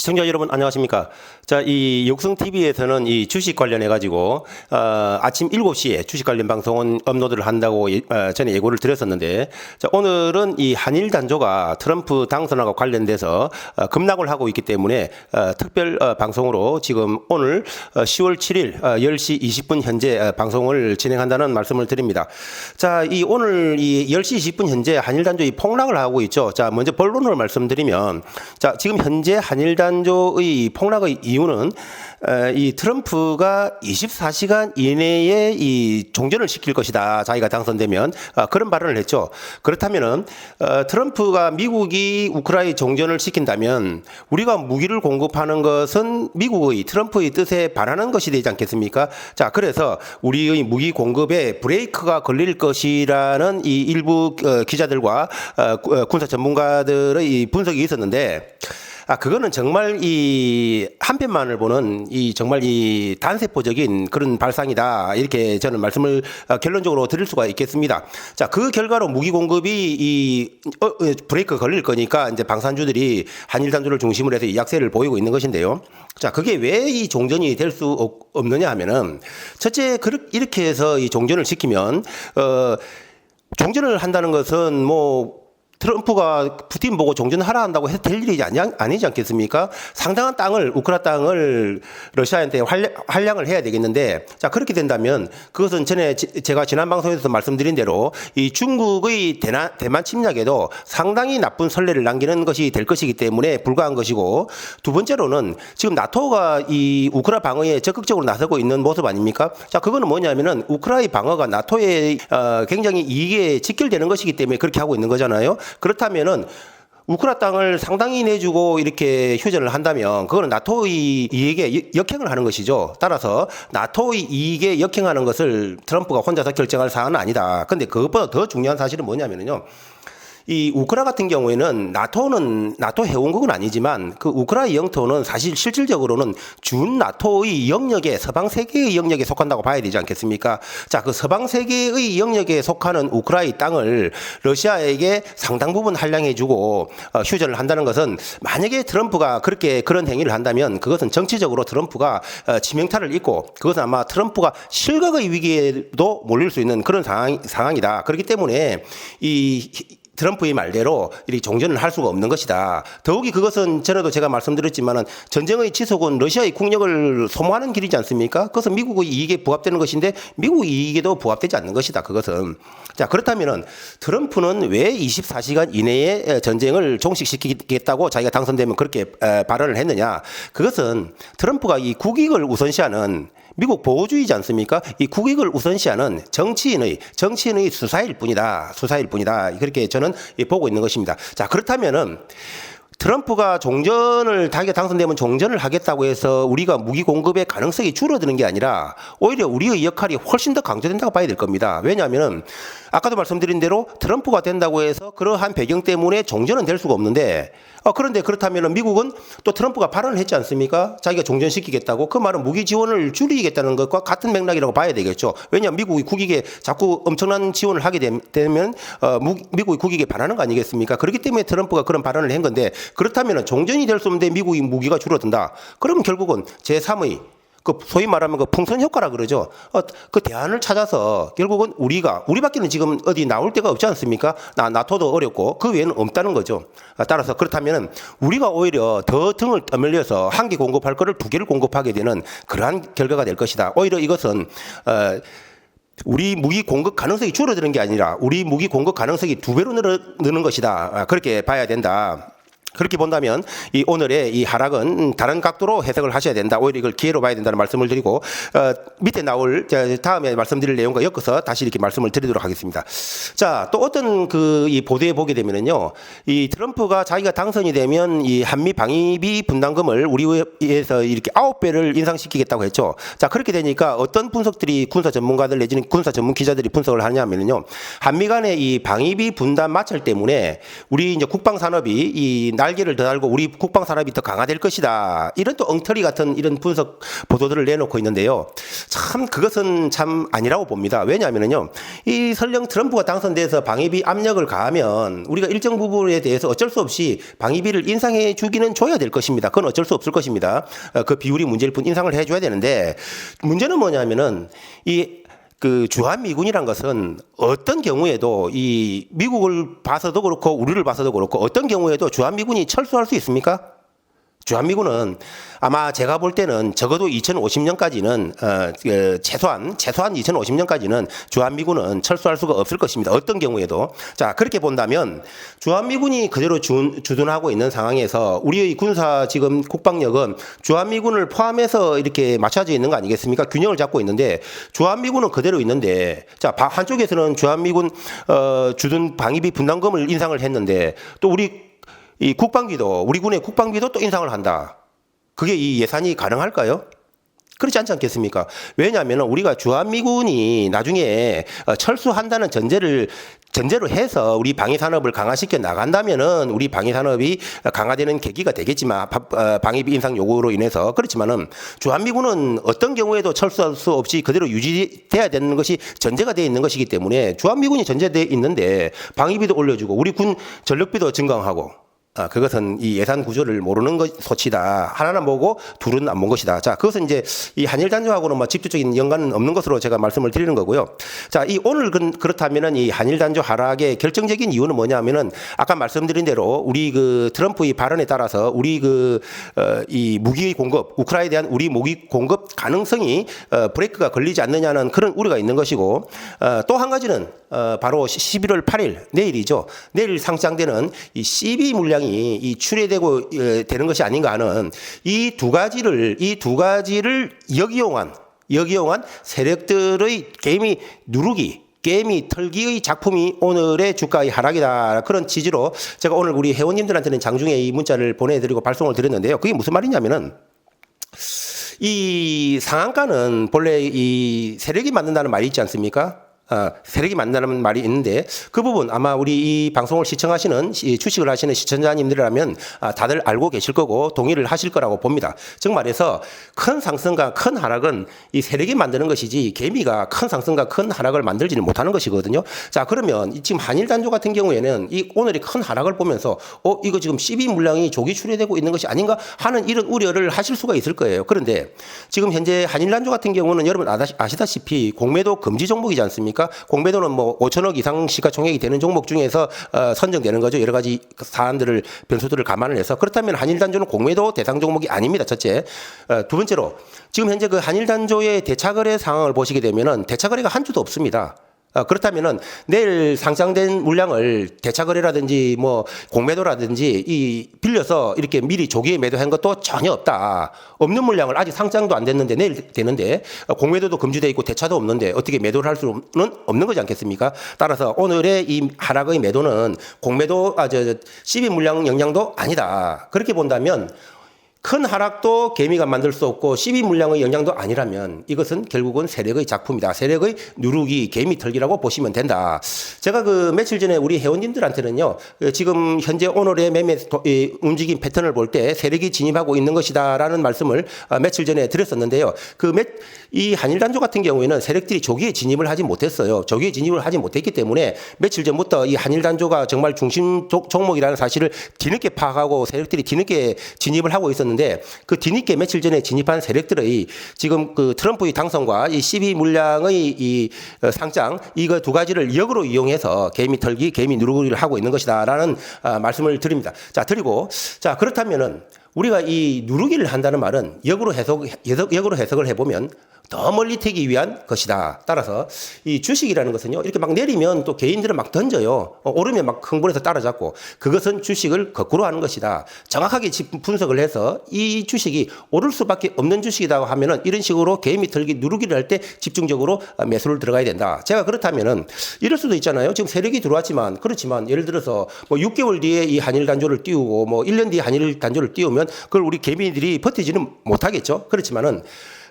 시청자 여러분 안녕하십니까? 자, 이 육성 TV에서는 이 주식 관련해 가지고 어, 아침 7시에 주식 관련 방송은 업로드를 한다고 예, 어, 전에 예고를 드렸었는데 자, 오늘은 이 한일 단조가 트럼프 당선하고 관련돼서 어, 급락을 하고 있기 때문에 어, 특별 어, 방송으로 지금 오늘 어, 10월 7일 어, 10시 20분 현재 어, 방송을 진행한다는 말씀을 드립니다. 자, 이 오늘 이 10시 20분 현재 한일 단조 이 폭락을 하고 있죠. 자, 먼저 본론을 말씀드리면 자, 지금 현재 한일 단 조의 폭락의 이유는 에, 이 트럼프가 24시간 이내에 이 종전을 시킬 것이다. 자기가 당선되면 아, 그런 발언을 했죠. 그렇다면은 어, 트럼프가 미국이 우크라이나 종전을 시킨다면 우리가 무기를 공급하는 것은 미국의 트럼프의 뜻에 반하는 것이 되지 않겠습니까? 자, 그래서 우리의 무기 공급에 브레이크가 걸릴 것이라는 이 일부 어, 기자들과 어, 군사 전문가들의 이 분석이 있었는데 아, 그거는 정말 이 한편만을 보는 이 정말 이 단세포적인 그런 발상이다. 이렇게 저는 말씀을 어, 결론적으로 드릴 수가 있겠습니다. 자, 그 결과로 무기 공급이 이 어, 어, 브레이크 걸릴 거니까 이제 방산주들이 한일 단주를 중심으로 해서 이 약세를 보이고 있는 것인데요. 자, 그게 왜 이 종전이 될 수 없느냐 하면은 첫째 그렇- 이렇게 해서 이 종전을 시키면 어 종전을 한다는 것은 뭐 트럼프가 푸틴 보고 종전하라 한다고 해서 될 일이 아니, 아니지 않겠습니까? 상당한 땅을 우크라 땅을 러시아한테 활량, 활량 을 해야 되겠는데 자 그렇게 된다면 그것은 전에 지- 제가 지난 방송에서 말씀드린 대로 이 중국의 대나, 대만 침략에도 상당히 나쁜 선례를 남기는 것이 될 것이기 때문에 불가한 것이고 두 번째로는 지금 나토가 이 우크라 방어에 적극적으로 나서고 있는 모습 아닙니까? 자 그거는 뭐냐면은 우크라의 방어가 나토에 어, 굉장히 이익에 직결되는 것이기 때문에 그렇게 하고 있는 거잖아요. 그렇다면은 우크라 땅을 상당히 내주고 이렇게 휴전을 한다면 그거는 나토의 이익에 역- 역행을 하는 것이죠. 따라서 나토의 이익에 역행하는 것을 트럼프가 혼자서 결정할 사안은 아니다. 근데 그것보다 더 중요한 사실은 뭐냐면요. 이 우크라 같은 경우에는 나토는 나토 회원국은 아니지만 그 우크라의 영토는 사실 실질적으로는 준 나토의 영역에 서방 세계의 영역에 속한다고 봐야 되지 않겠습니까? 자, 그 서방 세계의 영역에 속하는 우크라의 땅을 러시아에게 상당 부분 할량해 주고 어, 휴전을 한다는 것은 만약에 트럼프가 그렇게 그런 행위를 한다면 그것은 정치적으로 트럼프가 어, 치명타를 입고 그것은 아마 트럼프가 실각의 위기에도 몰릴 수 있는 그런 상황, 상황이다. 그렇기 때문에 이 트럼프의 말대로 이 종전을 할 수가 없는 것이다. 더욱이 그것은 전에도 제가 말씀드렸지만은 전쟁의 지속은 러시아의 국력을 소모하는 길이지 않습니까? 그것은 미국의 이익에 부합되는 것인데 미국 이익에도 부합되지 않는 것이다. 그것은 자 그렇다면은 트럼프는 왜 24시간 이내에 전쟁을 종식시키겠다고 자기가 당선되면 그렇게 에, 발언을 했느냐? 그것은 트럼프가 이 국익을 우선시하는 미국 보호주의지 않습니까? 이 국익을 우선시하는 정치인의 정치인의 수사일 뿐이다. 수사일 뿐이다. 그렇게 저는 보고 있는 것입니다. 자 그렇다면은 트럼프가 종전을 자기가 당선되면 종전을 하겠다고 해서 우리가 무기 공급의 가능성이 줄어드는 게 아니라 오히려 우리의 역할이 훨씬 더 강조된다고 봐야 될 겁니다. 왜냐하면은 아까도 말씀드린 대로 트럼프가 된다고 해서 그러한 배경 때문에 종전은 될 수가 없는데 어, 그런데 그렇다면 미국은 또 트럼프가 발언을 했지 않습니까? 자기가 종전시키겠다고 그 말은 무기 지원을 줄이겠다는 것과 같은 맥락이라고 봐야 되겠죠. 왜냐하면 미국이 국익에 자꾸 엄청난 지원을 하게 됨- 되면 어, 무- 미국이 국익에 반하는 거 아니겠습니까? 그렇기 때문에 트럼프가 그런 발언을 한 건데 그렇다면 종전이 될 수 없는데 미국이 무기가 줄어든다. 그러면 결국은 제3의 그 소위 말하면 그 풍선 효과라 그러죠. 어, 그 대안을 찾아서 결국은 우리가 우리밖에는 지금 어디 나올 데가 없지 않습니까? 나 나토도 어렵고 그 외에는 없다는 거죠. 아, 따라서 그렇다면은 우리가 오히려 더 등을 떠밀려서 한 개 공급할 거를 두 개를 공급하게 되는 그러한 결과가 될 것이다. 오히려 이것은 어, 우리 무기 공급 가능성이 줄어드는 게 아니라 우리 무기 공급 가능성이 두 배로 늘어, 느는 것이다. 아, 그렇게 봐야 된다. 그렇게 본다면 이 오늘의 이 하락은 다른 각도로 해석을 하셔야 된다. 오히려 이걸 기회로 봐야 된다는 말씀을 드리고 어, 밑에 나올 자, 다음에 말씀드릴 내용과 엮어서 다시 이렇게 말씀을 드리도록 하겠습니다. 자, 또 어떤 그 이 보도에 보게 되면은요, 이 트럼프가 자기가 당선이 되면 이 한미 방위비 분담금을 우리에서 이렇게 아홉 배를 인상시키겠다고 했죠. 자, 그렇게 되니까 어떤 분석들이 군사 전문가들 내지는 군사 전문 기자들이 분석을 하냐면요, 한미 간의 이 방위비 분담 마찰 때문에 우리 이제 국방 산업이 이 날개를 더 달고 우리 국방 산업이 더 강화될 것이다. 이런 또 엉터리 같은 이런 분석 보도들을 내놓고 있는데요. 참 그것은 참 아니라고 봅니다. 왜냐하면요. 이 설령 트럼프가 당선돼서 방위비 압력을 가하면 우리가 일정 부분에 대해서 어쩔 수 없이 방위비를 인상해 주기는 줘야 될 것입니다. 그건 어쩔 수 없을 것입니다. 어, 그 비율이 문제일 뿐 인상을 해줘야 되는데 문제는 뭐냐면은 이 그 주한미군이란 것은 어떤 경우에도 이 미국을 봐서도 그렇고 우리를 봐서도 그렇고 어떤 경우에도 주한미군이 철수할 수 있습니까? 주한미군은 아마 제가 볼 때는 적어도 2050년까지는 어, 그 최소한 최소한 2050년까지는 주한미군은 철수할 수가 없을 것입니다. 어떤 경우에도 자 그렇게 본다면 주한미군이 그대로 주, 주둔하고 있는 상황에서 우리의 군사 지금 국방력은 주한미군을 포함해서 이렇게 맞춰져 있는 거 아니겠습니까? 균형을 잡고 있는데 주한미군은 그대로 있는데 자 바- 한쪽에서는 주한미군 어, 주둔 방위비 분담금을 인상을 했는데 또 우리 이 국방비도 우리 군의 국방비도 또 인상을 한다. 그게 이 예산이 가능할까요? 그렇지 않지 않겠습니까? 왜냐하면 우리가 주한미군이 나중에 어, 철수한다는 전제를 전제로 해서 우리 방위 산업을 강화시켜 나간다면은 우리 방위 산업이 강화되는 계기가 되겠지만 바- 어, 방위비 인상 요구로 인해서 그렇지만은 주한미군은 어떤 경우에도 철수할 수 없이 그대로 유지돼야 되는 것이 전제가 되어 있는 것이기 때문에 주한미군이 전제되어 있는데 방위비도 올려주고 우리 군 전력비도 증강하고 아, 그것은 이 예산 구조를 모르는 것 소치다. 하나는 보고 둘은 안 본 것이다. 자, 그것은 이제 이 한일 단조하고는 뭐 직접적인 연관은 없는 것으로 제가 말씀을 드리는 거고요. 자, 이 오늘 그- 그렇다면은 이 한일 단조 하락의 결정적인 이유는 뭐냐면은 아까 말씀드린 대로 우리 그 트럼프의 발언에 따라서 우리 그, 어, 이 무기 공급, 우크라이나에 대한 우리 무기 공급 가능성이 어, 브레이크가 걸리지 않느냐는 그런 우려가 있는 것이고 어, 또 한 가지는 어, 바로 11월 8일 내일이죠. 내일 상장되는 이 CB 물량이 이 출해되고 예, 되는 것이 아닌가 하는 이 두 가지를 이 두 가지를 역이용한 역이용한 세력들의 게임이 누르기 게임이 털기의 작품이 오늘의 주가의 하락이다 그런 취지로 제가 오늘 우리 회원님들한테는 장중에 이 문자를 보내드리고 발송을 드렸는데요. 그게 무슨 말이냐면은 이 상한가는 본래 이 세력이 만든다는 말이 있지 않습니까? 어, 세력이 만든다는 말이 있는데 그 부분 아마 우리 이 방송을 시청하시는 이 주식을 하시는 시청자님들이라면 아, 다들 알고 계실 거고 동의를 하실 거라고 봅니다. 즉 말해서 큰 상승과 큰 하락은 이 세력이 만드는 것이지 개미가 큰 상승과 큰 하락을 만들지는 못하는 것이거든요. 자 그러면 이 지금 한일 단조 같은 경우에는 이 오늘의 큰 하락을 보면서 어 이거 지금 12 물량이 조기 출해되고 있는 것이 아닌가 하는 이런 우려를 하실 수가 있을 거예요. 그런데 지금 현재 한일 단조 같은 경우는 여러분 아시다시피 공매도 금지 종목이지 않습니까? 공매도는 뭐 5천억 이상 시가총액이 되는 종목 중에서 어, 선정되는 거죠. 여러 가지 사안들을 변수들을 감안을 해서 그렇다면 한일 단조는 공매도 대상 종목이 아닙니다. 첫째, 어, 두 번째로 지금 현재 그 한일 단조의 대차거래 상황을 보시게 되면은 대차거래가 한 주도 없습니다. 어, 그렇다면은 내일 상장된 물량을 대차거래라든지 뭐 공매도라든지 이 빌려서 이렇게 미리 조기에 매도한 것도 전혀 없다. 없는 물량을 아직 상장도 안 됐는데 내일 되는데 어, 공매도도 금지돼 있고 대차도 없는데 어떻게 매도를 할 수는 없는 거지 않겠습니까? 따라서 오늘의 이 하락의 매도는 공매도 아저 12 물량 영향도 아니다. 그렇게 본다면 큰 하락도 개미가 만들 수 없고 12 물량의 영향도 아니라면 이것은 결국은 세력의 작품이다. 세력의 누르기, 개미 털기라고 보시면 된다. 제가 그 며칠 전에 우리 회원님들한테는요, 그 지금 현재 오늘의 매매 움직임 패턴을 볼 때 세력이 진입하고 있는 것이다라는 말씀을 아, 며칠 전에 드렸었는데요. 그 이 한일단조 같은 경우에는 세력들이 조기에 진입을 하지 못했어요. 조기에 진입을 하지 못했기 때문에 며칠 전부터 이 한일단조가 정말 중심 조- 종목이라는 사실을 뒤늦게 파악하고 세력들이 뒤늦게 진입을 하고 있었는데 그 뒤늦게 며칠 전에 진입한 세력들의 지금 그 트럼프의 당선과 이12 물량의 이 어, 상장 이거 두 가지를 역으로 이용해서 개미 털기, 개미 누르기를 하고 있는 것이다라는 아, 말씀을 드립니다. 자, 드리고 자, 그렇다면은 우리가 이 누르기를 한다는 말은 역으로 해석 역으로 해석을 해보면 더 멀리 태기 위한 것이다. 따라서 이 주식이라는 것은요, 이렇게 막 내리면 또 개인들은 막 던져요. 어, 오르면 막 흥분해서 따라잡고 그것은 주식을 거꾸로 하는 것이다. 정확하게 지- 분석을 해서 이 주식이 오를 수밖에 없는 주식이라고 하면은 이런 식으로 개미 털기 누르기를 할 때 집중적으로 어, 매수를 들어가야 된다. 제가 그렇다면은 이럴 수도 있잖아요. 지금 세력이 들어왔지만 그렇지만 예를 들어서 뭐 6개월 뒤에 이 한일 단조를 띄우고 뭐 1년 뒤에 한일 단조를 띄우면 그걸 우리 개미들이 버티지는 못하겠죠. 그렇지만은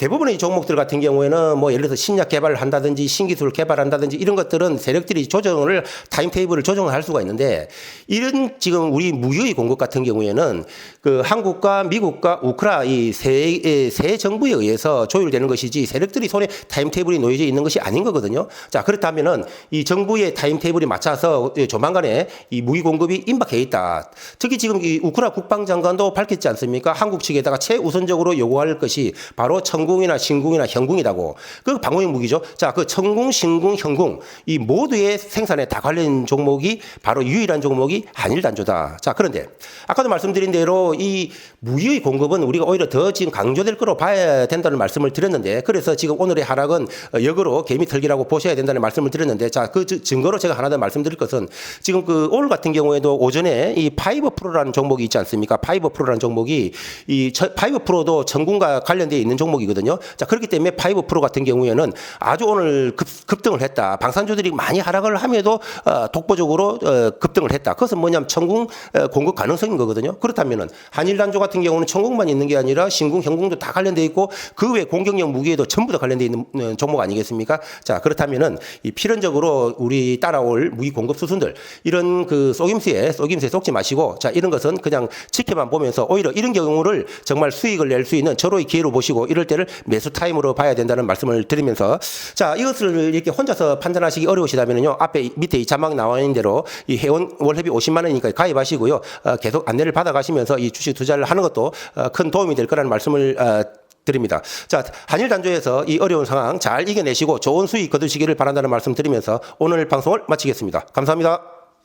대부분의 종목들 같은 경우에는 뭐 예를 들어서 신약 개발을 한다든지 신기술 개발한다든지 이런 것들은 세력들이 조정을 타임테이블을 조정을 할 수가 있는데 이런 지금 우리 무유의 공급 같은 경우에는 그 한국과 미국과 우크라 이세 정부에 의해서 조율되는 것이지 세력들이 손에 타임테이블이 놓여져 있는 것이 아닌 거거든요. 자 그렇다면은 이 정부의 타임테이블에 맞춰서 조만간에 이 무기 공급이 임박해 있다. 특히 지금 이 우크라 국방장관도 밝혔지 않습니까? 한국 측에다가 최우선적으로 요구할 것이 바로 천궁이나 신궁이나 현궁이라고. 그 방어용 무기죠. 자, 그 천궁, 신궁, 현궁 이 모두의 생산에 다 관련 종목이 바로 유일한 종목이 한일 단조다. 자, 그런데 아까도 말씀드린 대로 이 무기의 공급은 우리가 오히려 더 지금 강조될 거로 봐야 된다는 말씀을 드렸는데 그래서 지금 오늘의 하락은 역으로 개미 털기라고 보셔야 된다는 말씀을 드렸는데 자, 그 증거로 제가 하나 더 말씀드릴 것은 지금 그 오늘 같은 경우에도 오전에 이 파이버 프로라는 종목이 있지 않습니까? 파이버 프로라는 종목이 이 저- 파이버 프로도 전군과 관련되어 있는 종목이거든요. 자, 그렇기 때문에 파이버 프로 같은 경우에는 아주 오늘 급, 급등을 했다. 방산주들이 많이 하락을 함에도 어, 독보적으로 어, 급등을 했다. 그것은 뭐냐면 천궁 어, 공급 가능성인 거거든요. 그렇다면은 한일 단조 같은 경우는 천궁만 있는 게 아니라 신궁, 현궁도 다 관련돼 있고 그 외 공격력 무기에도 전부 다 관련돼 있는 어, 종목 아니겠습니까? 자, 그렇다면은 이 필연적으로 우리 따라올 무기 공급 수순들 이런 그 속임수에 속임수에 속지 마시고 자, 이런 것은 그냥 지켜만 보면서 오히려 이런 경우를 정말 수익을 낼 수 있는 절호의 기회로 보시고 이럴 때를 매수 타임으로 봐야 된다는 말씀을 드리면서 자, 이것을 이렇게 혼자서 판단하시기 어려우시다면요. 앞에 밑에 이 자막 나와 있는 대로 이 회원 월회비 50만 원이니까 가입하시고요. 어, 계속 안내를 받아 가시면서 이 주식 투자를 하는 것도 어, 큰 도움이 될 거라는 말씀을 어, 드립니다. 자, 한일 단조에서 이 어려운 상황 잘 이겨내시고 좋은 수익 거두시기를 바란다는 말씀 드리면서 오늘 방송을 마치겠습니다. 감사합니다.